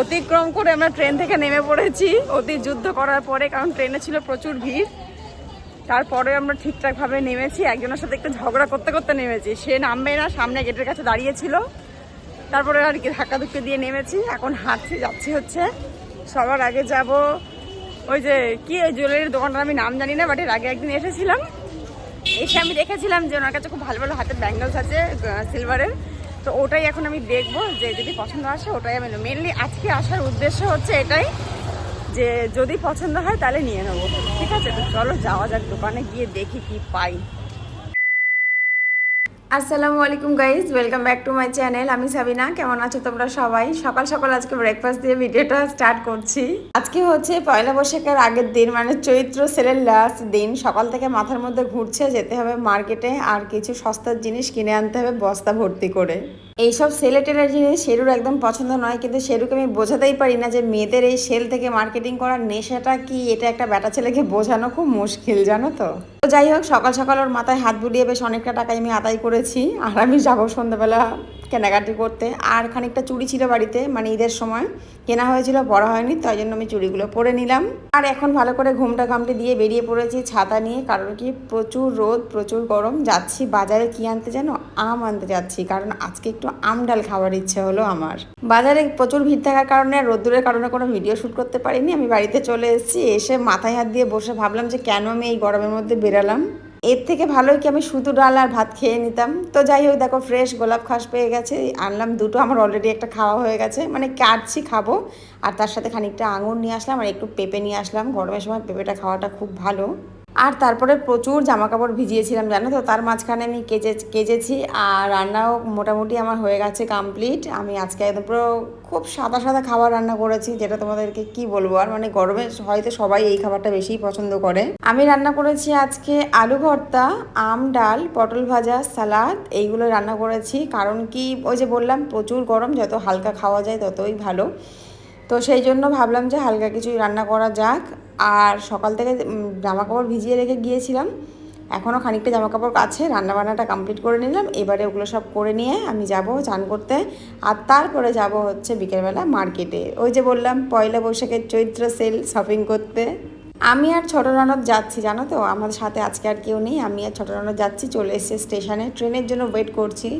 অতিক্রম করে আমরা ট্রেন থেকে নেমে পড়েছি। অতি যুদ্ধ করার পরে, কারণ ট্রেনে ছিল প্রচুর ভিড়। তারপরে আমরা ঠিকঠাকভাবে নেমেছি। একজনের সাথে একটু ঝগড়া করতে করতে নেমেছি। সে নামবে না, সামনে গেটের কাছে দাঁড়িয়েছিল। তারপরে আর কি ধাক্কা ধুক্কি দিয়ে নেমেছি। এখন হাঁটছি, যাচ্ছি হচ্ছে। সবার আগে যাব ওই যে, কি ওই জুয়েলারির দোকানটার আমি নাম জানি না বাট এর আগে একদিন এসেছিলাম। এসে আমি দেখেছিলাম যে ওনার কাছে খুব ভালো ভালো হাতের ব্যাঙ্গেলস আছে সিলভারের তো ওটাই এখন আমি দেখব, যে যদি পছন্দ আসে ওটাই আমি মেনলি আজকে আসার উদ্দেশ্য হচ্ছে এটাই, যে যদি পছন্দ হয় তাহলে নিয়ে নেব। ঠিক আছে? তো চলো যাওয়া যাক, দোকানে গিয়ে দেখি কি পাই। আসসালামু আলাইকুম guys welcome back to my channel আমি সাবিনা, কেমন আছো তোমরা সবাই? সকাল সকাল আজকে ব্রেকফাস্ট দিয়ে ভিডিওটা স্টার্ট করছি। আজকে হচ্ছে পয়লা বৈশাখের আগের দিন মানে চৈত্র সেলের লাস্ট দিন। সকাল থেকে মাথার মধ্যে ঘুরছে, যেতে হবে মার্কেটে আর কিছু সস্তার জিনিস কিনে আনতে হবে, বস্তা ভর্তি করে। এইসব সেলে টেলার জিনিস শেরুর একদম পছন্দ নয়, কিন্তু শেরুকে আমি বোঝাতেই পারি না যে মেয়েদের এই সেল থেকে মার্কেটিং করার নেশাটা কি, এটা একটা ব্যাটা ছেলেকে বোঝানো খুব মুশকিল, জানো তো? তো যাই হোক, সকাল সকাল ওর মাথায় হাত বুলিয়ে বেশ অনেকটা টাকাই আমি আদায় করেছি, আর আমি যাব সন্ধ্যাবেলা কেনাকাটি করতে। আর খানিকটা চুড়ি ছিল বাড়িতে মানে ঈদের সময়। কেনা হয়েছিল, বড় হয়নি, তাই জন্য আমি চুড়িগুলো পরে নিলাম। আর এখন ভালো করে ঘুমটা ঘামটি দিয়ে বেরিয়ে পড়েছি ছাতা নিয়ে, কারণ কি প্রচুর রোদ, প্রচুর গরম। যাচ্ছি বাজারে কি আনতে জানো আম আনতে যাচ্ছি, কারণ আজকে একটু আম ডাল খাওয়ার ইচ্ছে হলো আমার। বাজারে প্রচুর ভিড় থাকার কারণে রোদ্দুরের কারণে কোনো ভিডিও শ্যুট করতে পারিনি। আমি বাড়িতে চলে এসেছি, এসে মাথায় হাত দিয়ে বসে ভাবলাম যে কেন আমি এই গরমের মধ্যে বেরালাম। এর থেকে ভালোই কি আমি শুধু ডাল আর ভাত খেয়ে নিতাম? তো যাই হোক, দেখো ফ্রেশ গোলাপ খাস পেয়ে গেছে। আনলাম দুটো, আমার অলরেডি একটা খাওয়া হয়ে গেছে। মানে কাটছি, খাব। আর তার সাথে খানিকটা আঙুর নিয়ে আসলাম আর একটু পেঁপে নিয়ে আসলাম। গরমের সময় পেঁপেটা খাওয়াটা খুব ভালো। আর তারপরে প্রচুর জামা কাপড় ভিজিয়েছিলাম, জানো তো? তার মাঝখানে আমি কেজে, কেজেছি আর রান্নাও মোটামুটি আমার হয়ে গেছে কমপ্লিট আমি আজকে একদম পুরো খুব সাদা সাদা খাবার রান্না করেছি, যেটা তোমাদেরকে কি বলব? আর মানে গরমে হয়তো সবাই এই খাবারটা বেশিই পছন্দ করে। আমি রান্না করেছি আজকে আলু ভর্তা, আম, ডাল, পটল ভাজা, সালাদ, এইগুলো রান্না করেছি। কারণ কি? ওই যে বললাম, প্রচুর গরম, যত হালকা খাওয়া যায় ততই ভালো। তো সেই জন্য ভাবলাম যে হালকা কিছুই রান্না করা যাক। আর সকাল থেকে জামা কাপড় ভিজিয়ে রেখে গিয়েছিলাম। এখনও খানিকটা জামা কাপড় আছে রান্নাবান্নাটা কমপ্লিট করে নিলাম। এবারে ওগুলো সব করে নিয়ে আমি যাব চান করতে। আর তারপরে যাব হচ্ছে বিকেলবেলা মার্কেটে। ওই যে বললাম, পয়লা বৈশাখের চৈত্র সেল শপিং করতে। আমি আর ছোট রনক যাচ্ছি, জানো তো? আমাদের সাথে আজকে আর কেউ নেই। আমি আর ছোট রনক যাচ্ছি, চলে এসেছে স্টেশনে। ট্রেনের জন্য ওয়েট করছি।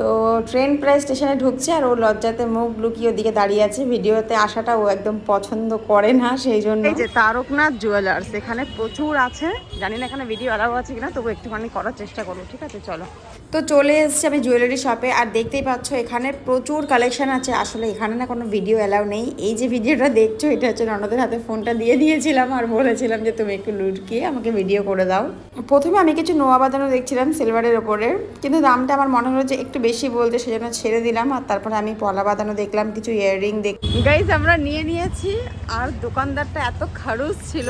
তো ট্রেন প্রায় স্টেশনে ঢুকছে আর ও লজ্জাতে মুখ লুকিয়ে ওদিকে দাঁড়িয়ে আছে। ভিডিওতে আসাটা ও একদম পছন্দ করে না সেই জন্য। এই যে তারকনাথ জুয়েলার্স এখানে প্রচুর আছে। জানি না এখানে ভিডিও অ্যালাউ আছে কিনা তবু একটুখানি করার চেষ্টা করব ঠিক আছে? চলো। তো চলে এসেছি আমি জুয়েলারি শপে আর দেখতেই পাচ্ছ এখানে প্রচুর কালেকশন আছে। আসলে এখানে না কোনো ভিডিও অ্যালাউ নেই। এই যে ভিডিওটা দেখছ এটা হচ্ছে ননদের হাতে ফোনটা দিয়ে দিয়েছিলাম আর বলেছিলাম যে তুমি একটু লুটকিয়ে আমাকে ভিডিও করে দাও। প্রথমে আমি কিছু নোয়া বাঁধানো দেখছিলাম সিলভারের ওপরে। কিন্তু দামটা আমার মনে হলো যে একটু বেশি বলতে সেজন্য ছেড়ে দিলাম আর তারপরে আমি পলা বাঁধানো দেখলাম, কিছু ইয়াররিং দেখ গাইজ আমরা নিয়ে নিয়েছি আর দোকানদারটা এত খারুস ছিল,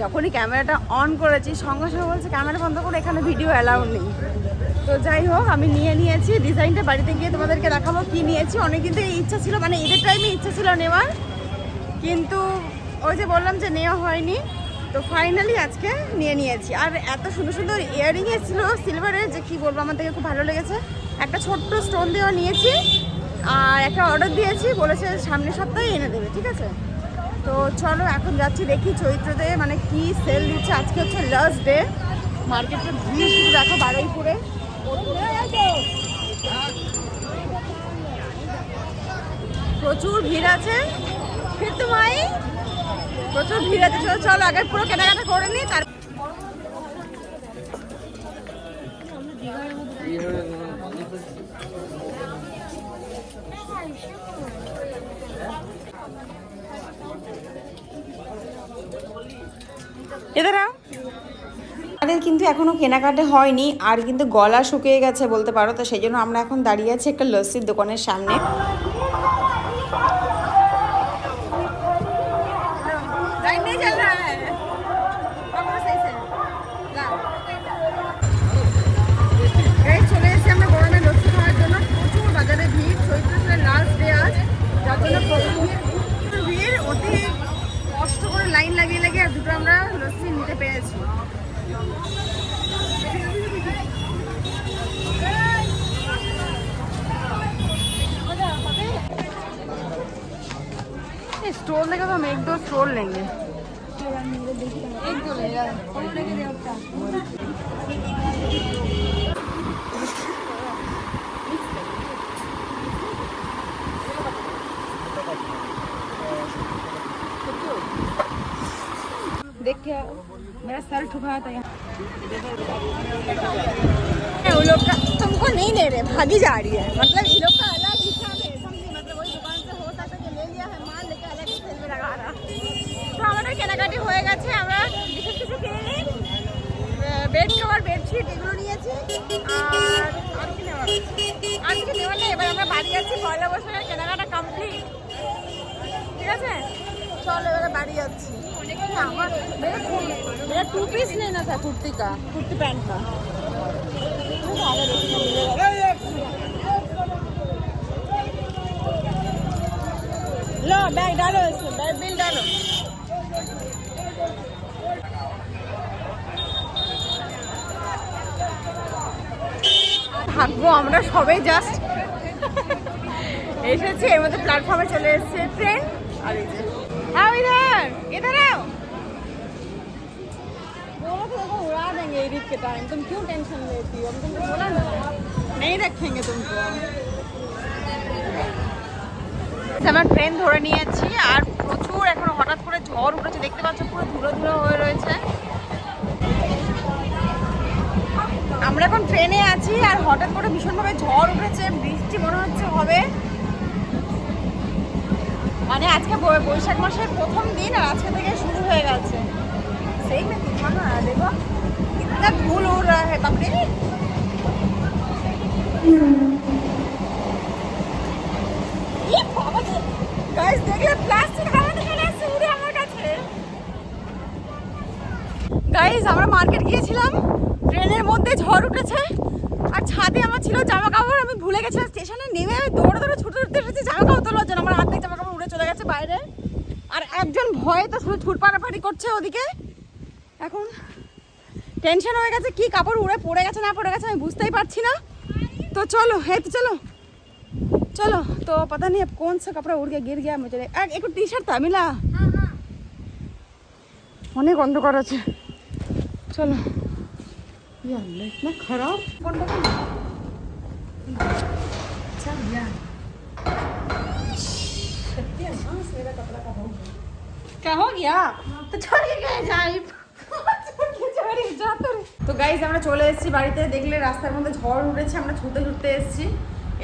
যখনই ক্যামেরাটা অন করেছি, সঙ্গে সঙ্গে বলছে, ক্যামেরা বন্ধ করে, এখানে ভিডিও অ্যালাউ নেই। তো যাই হোক, আমি নিয়ে নিয়েছি ডিজাইনটা বাড়িতে গিয়ে তোমাদেরকে দেখাবো কি নিয়েছি। অনেকদিন থেকে ইচ্ছা ছিল মানে ঈদের টাইমে ইচ্ছা ছিল নেওয়ার, কিন্তু ওই যে বললাম যে নেওয়া হয়নি। তো ফাইনালি আজকে নিয়ে নিয়েছি। আর এত সুন্দর সুন্দর ইয়াররিং এসেছিল সিলভারের যে কি বলব, আমার থেকে খুব ভালো লেগেছে। একটা ছোট্ট স্টোন দিয়েও নিয়েছি। আর একটা অর্ডার দিয়েছি, বলেছে সামনের সপ্তাহে এনে দেবে, ঠিক আছে? তো চলো, এখন যাচ্ছি, দেখি চৈত্রতে মানে কি সেল দিচ্ছে। আজকে হচ্ছে লাস্ট ডে মার্কেটে ভিড় শুধু দেখো, বারুইপুরে। প্রচুর ভিড় আছে। ফির তো মাই প্রচুর ভিড় আছে, চলো আগে পুরো কেনাকাটা করে নিই, তার আমাদের কিন্তু এখনও কেনাকাটা হয়নি, আর কিন্তু গলা শুকিয়ে গেছে বলতে পারো, তো সেই জন্য আমরা এখন দাঁড়িয়ে আছি একটা লস্যির দোকানের সামনে। स्टोल देगा तो हम एक दो स्टोल लेंगे। एक दो ले यार और लेके दे अपना देख के मेरा सर ठुका था यहाँ। लोग का तुमको नहीं ले रहे, भागी जा रही है। मतलब ये लोग আর বাড়ি যাচ্ছি কেনাকাটা কমপ্লিট ঠিক আছে? চল এবারে বাড়ি যাচ্ছি। টু পিস নেই না কুর্তি কা কুর্তি প্যান্ট কা লো ব্যাগ ডালো এসে। থাকবো আমরা সবাই জাস্ট এসেছি এর মধ্যে প্ল্যাটফর্মে চলে এসেছে ট্রেন আর এই যে হ্যাঁ ইধার इधर आओ बोला तो देखो उड़ा देंगे ईद के टाइम तुम क्यों टेंशन लेती हो हम तुमको बोला ना नहीं रखेंगे तुमको আমরা ট্রেন ধরে নিয়েছি আর প্রচুর এখন হঠাৎ করে ঝড় উঠেছে দেখতে পাচ্ছ পুরো ধুলো ধুলো হয়ে রয়েছে আমরা এখন ট্রেনে আছি আর হঠাৎ করে ভীষণভাবে ঝড় উঠেছে, বৃষ্টি মনে হচ্ছে হবে। মানে আজকে বৈশাখ মাসের প্রথম দিন আর আজকে থেকে শুরু হয়ে গেছে। সেই না দেখো, কিতনা ধুল উড় রা হ্যাঁ বাপরে। দৌড়ে ছুটে ছুটতে এসেছি জামা কাপড় তোলার জন্য আমার হাত থেকে জামা কাপড় উড়ে চলে গেছে বাইরে আর একজন ভয়ে তো শুধু ছুট পাড়াপাড়ি করছে ওদিকে এখন টেনশন হয়ে গেছে কি কাপড় উড়ে পড়ে গেছে না পড়ে গেছে আমি বুঝতেই পারছি না তো চলো হে তো চলো चलो तो पता नहीं अब कौन सा कपड़ा उड़ के गिर गया मुझे এক একটু টি শার্ট তা মিলা অনেক অন্ধকার আছে চলো ये अल्लाह इतना क्या हो गया তো ছড়িয়ে গিয়ে যাই তো গাইজ আমরা চলে এসেছি বাড়িতে দেখলে রাস্তার মধ্যে ঝড় উঠেছে আমরা ছুটে ছুটতে এসেছি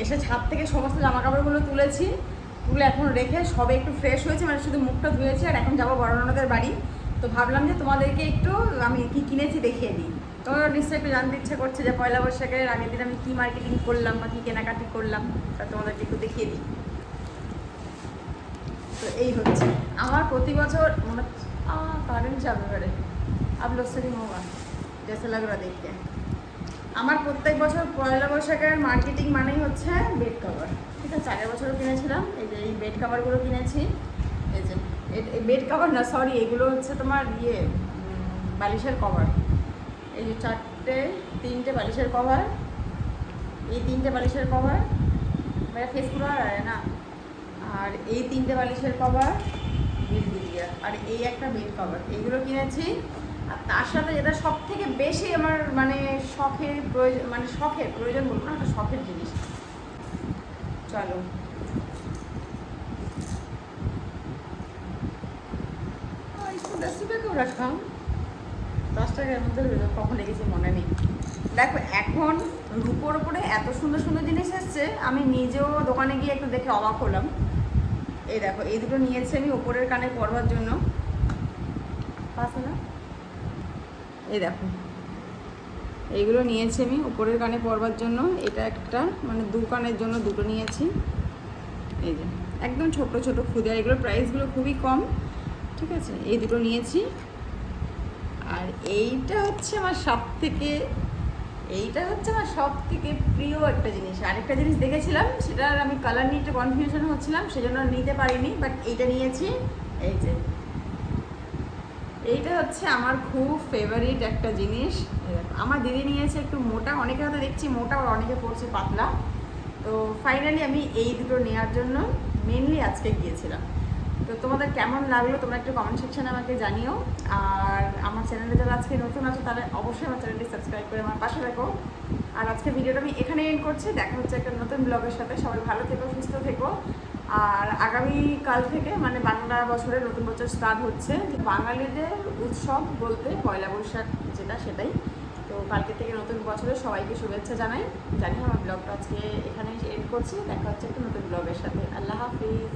এসে ছাদ থেকে সমস্ত জামা কাপড়গুলো তুলেছি তুলে এখন রেখে সবে একটু ফ্রেশ হয়েছে মানে শুধু মুখটা ধুয়েছি আর এখন যাবো বড়নদের বাড়ি তো ভাবলাম যে তোমাদেরকে একটু আমি কি কিনেছি দেখিয়ে দিই তোমার নিশ্চয়ই একটু জানতে ইচ্ছে করছে যে পয়লা বৈশাখের আগের দিন আমি কি মার্কেটিং করলাম বা কি কেনাকাটি করলাম তা তোমাদেরকে একটু দেখিয়ে দিই তো এই হচ্ছে। আমার প্রতি বছর মানে হচ্ছে কারেন্ট যাবে বেড়ে আপলোক সেলিং জেসে লাগরা দেখতে। আমার প্রত্যেক বছর পয়লা বৈশাখের মার্কেটিং মানেই হচ্ছে বেড কভার ঠিক আছে, আগের বছরও কিনেছিলাম, এই যে এই বেড কভারগুলো কিনেছি। এই যে বেড কভার না সরি এগুলো হচ্ছে তোমার ইয়ে বালিশের কভার এই যে চারটে, তিনটে বালিশের কভার এই তিনটে বালিশের কভার মেরা ফেসগুলো আর না আর এই তিনটে বালিশের কভার বিলবিলিয়া আর এই একটা বেড কভার এগুলো কিনেছি। আর তার সাথে যেটা সব থেকে বেশি আমার মানে শখের প্রয়োজন মানে শখের প্রয়োজন বলব না একটা শখের জিনিস। চলো। মধ্যে মনে নেই। দেখো, এখন রূপোর ওপরে এত সুন্দর সুন্দর জিনিস এসছে, আমি নিজেও দোকানে গিয়ে একটু দেখে অবাক হলাম। এই দেখো এই দুটো নিয়েছি আমি ওপরের কানে পরবার জন্য। পাশে না এই দেখো এইগুলো নিয়েছি আমি উপরের কানে পরবার জন্য। এটা একটা মানে দু কানের জন্য দুটো নিয়েছি। এই যে একদম ছোট ছোট খুদে আর এগুলোর প্রাইসগুলো খুবই কম। ঠিক আছে এই দুটো নিয়েছি। আর এইটা হচ্ছে আমার সব থেকে এইটা হচ্ছে আমার সব থেকে প্রিয় একটা জিনিস। আরেকটা জিনিস দেখেছিলাম, সেটার আমি কালার নিয়ে একটু কনফিউশন হচ্ছিলাম, সেজন্য নিতে পারিনি বাট এইটা নিয়েছি। এই যে। এইটা হচ্ছে আমার খুব ফেভারিট একটা জিনিস। আমার দিদি নিয়েছে একটু মোটা, অনেকে হয়তো দেখছি মোটা আর অনেকে পড়ছে পাতলা। তো ফাইনালি আমি এই দুটো নেওয়ার জন্য মেনলি আজকে গিয়েছিলাম। তো তোমাদের কেমন লাগল তোমরা একটু কমেন্ট সেকশনে আমাকে জানিও। আর আমার চ্যানেলে যারা আজকে নতুন আছো, তাহলে অবশ্যই আমার চ্যানেলটি সাবস্ক্রাইব করে আমার পাশে রাখো আর আজকে ভিডিওটা আমি এখানে এন্ড করছি। দেখা হচ্ছে একটা নতুন ব্লগের সাথে। সবাই ভালো থেকো, সুস্থ থেকো। আর আগামী কাল থেকে মানে বাংলা বছরের নতুন বছর স্টার্ট হচ্ছে। বাঙালিদের উৎসব বলতে পয়লা বৈশাখ যেটা সেটাই। তো কালকে থেকে নতুন বছরে সবাইকে শুভেচ্ছা জানাই। জানি আমার ব্লগটা আজকে এখানেই এন্ড করছি। দেখা হচ্ছে একটা নতুন ব্লগের সাথে। আল্লাহ হাফিজ।